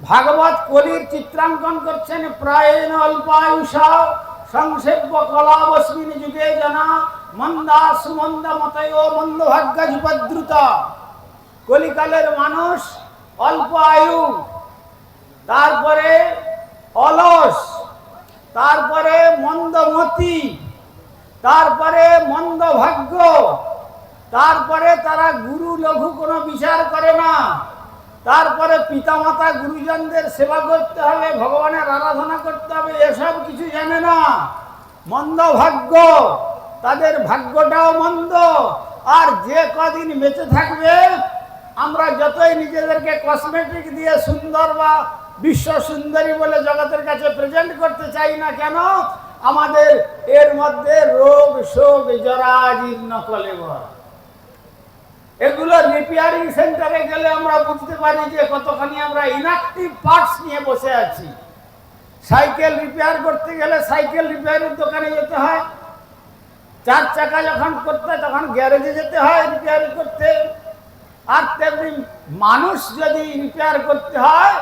ভাগবত কলির চিত্রাঙ্কন করছেন প্রায়ণ অল্পায়ুষা। সংসেব্য কলাবস্মিন যুগে জানা, মন্দা সুমন্দ মতয় মন্দ ভাগ্য ভাগ্যজুপদ্রুত কলিকালের মানুষ অল্প আয়ু, তারপরে অলস, তারপরে মন্দমতি, তারপরে মন্দ ভাগ্য তারপরে তারা গুরু লঘু কোনো বিচার করে তারপরে পিতামাতা গুরুজনদের সেবা করতে হবে, ভগবানের আরাধনা করতে হবে, এসব কিছু জানে না। মন্দ ভাগ্য, তাদের ভাগ্যটাও মন্দ। আর যে কদিন বেঁচে থাকবে, আমরা যতই নিজেদেরকে কসমেটিক দিয়ে সুন্দর বা বিশ্ব সুন্দরী বলে জগতের কাছে প্রেজেন্ট করতে চাই না কেন, আমাদের এর মধ্যে রোগ, শোক জরা জীর্ণ কলেবর। রিপেয়ারিং সেন্টারে গেলে আমরা বুঝতে পারি যে কতখানি আমরা ইনঅ্যাক্টিভ পার্টস নিয়ে বসে আছি। সাইকেল রিপেয়ার করতে গেলে সাইকেল রিপেয়ারের দোকানে যেতে হয়। চার চাকা যখন করতে তখন গ্যারেজে যেতে হয় রিপেয়ার করতে। আর তেমনি মানুষ যদি রিপেয়ার করতে হয়,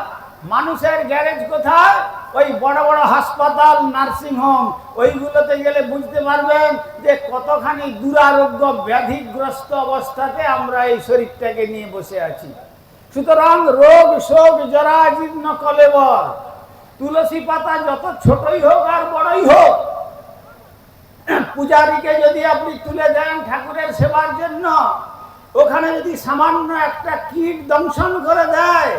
মানুষের গ্যারেজ কোথায়? ওই বড় বড় হাসপাতাল, নার্সিং হোম, ওইগুলোতে গেলে বুঝতে পারবেন যে কতখানি দুরারোগ্য ব্যাধিগ্রস্ত অবস্থাতে আমরা এই শরীরটাকে নিয়ে বসে আছি। সুতরাং রোগ, শোক জরাজীর্ণ কলেবর, তুলসী পাতা যত ছোটই হোক আর বড়ই হোক, পূজারীকে যদি আপনি তুলে দেন ঠাকুরের সেবার জন্য, ওখানে যদি সামান্য একটা কীট দংশন করে দেয়,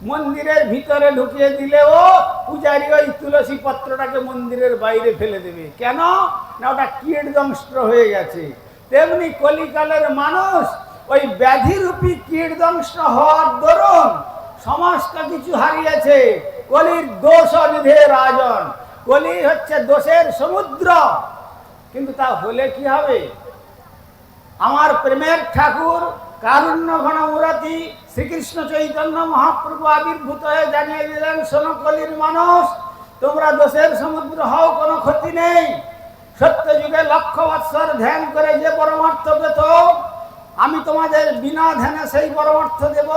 মন্দিরের ভিতরে ঢুকিয়ে দিলেও পূজারি ওই তুলসী পত্রটাকে মন্দিরের বাইরে ফেলে দেবে। কেন? না ওটা কীট দংষ্ট হয়ে গেছে। তেমনি কলিকালের মানুষ ওই ব্যাধিরূপী কীট দংষ্ট হওয়ার দরুন সমস্ত কিছু হারিয়েছে। কলির দোষ অনিধে রাজন। কলি হচ্ছে দোষের সমুদ্র। কিন্তু তা হলে কি হবে? আমার প্রেমের ঠাকুর কারুণ্য ঘন মুরাতি শ্রীকৃষ্ণ চৈতন্য মহাপ্রভু আবির্ভূত হয়ে জানিয়ে দিলেন সোনকলির মানুষ, তোমরা দোষের সমুদ্র হও, কোনো ক্ষতি নেই। সত্য যুগে লক্ষ বৎসর ধ্যান করে যে পরমার্থ পেত, আমি তোমাদের বিনা ধ্যানে সেই পরমার্থ দেব।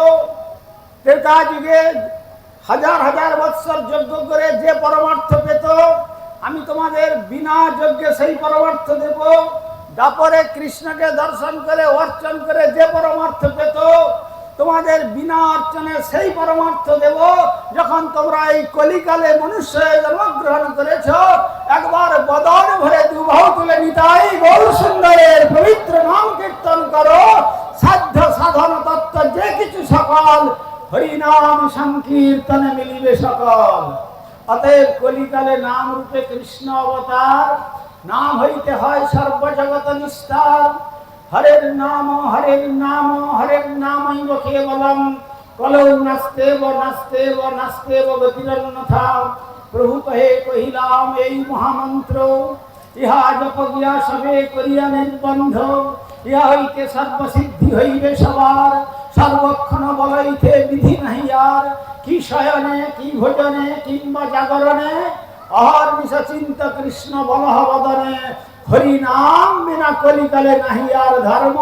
ত্রেতা যুগে হাজার হাজার বৎসর যজ্ঞ করে যে পরমার্থ পেত, আমি তোমাদের বিনা যজ্ঞে সেই পরমার্থ দেব। দাপরে কৃষ্ণকে দর্শন করে, অর্চন করে যে পরমার্থ পেত, তোমাদের বিনা অর্চনে সেই পরমার্থ দেব। যখন তোমরা এই কলিকালে মনুষ্য জন্মগ্রহণ করেছ, একবার বদন ভরে দুবাহু তুলে নিতাই বহু সুন্দরের পবিত্র নাম কীর্তন করো। সাধ্য সাধন তত্ত্ব যে কিছু সকল, হরিনাম সংকীর্তনে মিলিবে সকল। অতএব কলিকালে নাম রূপে কৃষ্ণ অবতার নাম হইতে হয় সর্বজগত নিস্তার। হরের নাম হরের নাম, হরের নামৈব কেবলম। কলৌ ব নাস্তে ব নাস্তে ব গতিরন্যথা প্রভু কহে, কহিলাম, এই মহামন্ত্র, ইহা জপ গিয়া সবে করিয়া নির্বন্ধ। ইহা হইতে সর্বসিদ্ধি হইবে সবার। সর্বক্ষণ বলাইতে বিধি নাহি আর। কি শয়নে, কি ভোজনে, কিংবা জাগরণে অহর চিন্ত কৃষ্ণ বলহ বদনে হরি নাম বিনা কলিকালে নাহি আর ধর্ম।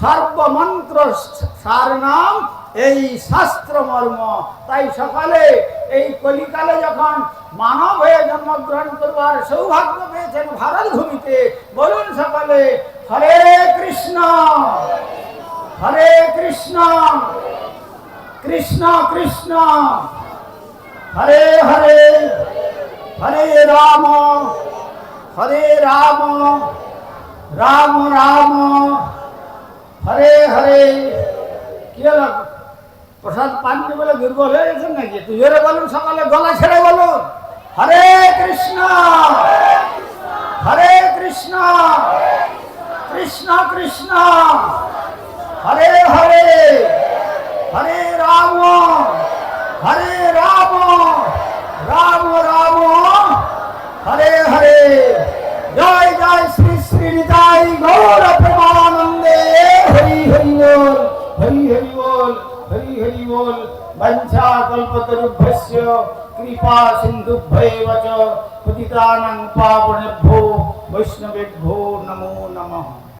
সর্বমন্ত্র সার নাম এই শাস্ত্র মর্ম তাই সকালে এই কলিকালে যখন মানব হয়ে জন্মগ্রহণ করবার সৌভাগ্য পেয়েছেন ভারত ভূমিতে বলুন সকালে, হরে কৃষ্ণ! হরে কৃষ্ণ! কৃষ্ণ কৃষ্ণ! হরে হরে! হরে রাম হরে রাম রাম রাম, হরে হরে। কি হলো? প্রসাদ পাননি বলে দুর্বল হয়ে গেছেন নাকি? তুই জোরে বলুন সকালে, গলা ছেড়ে বলুন। হরে কৃষ্ণ হরে কৃষ্ণ কৃষ্ণ কৃষ্ণ। হরে হরে হরে রাম, হরে রাম রাম রাম হরে হরে জয় জয় শ্রী নিতাই গৌর প্রেমানন্দে। হরি হরি বল, হরি হরি বল, হরি হরি বল। বঞ্ছা কল্পতরুভ্যস্য, কৃপা সিন্ধুভ্যেব চ পতিতানাং পাবনেভ্যো বৈষ্ণবেভ্যো নমো নমঃ।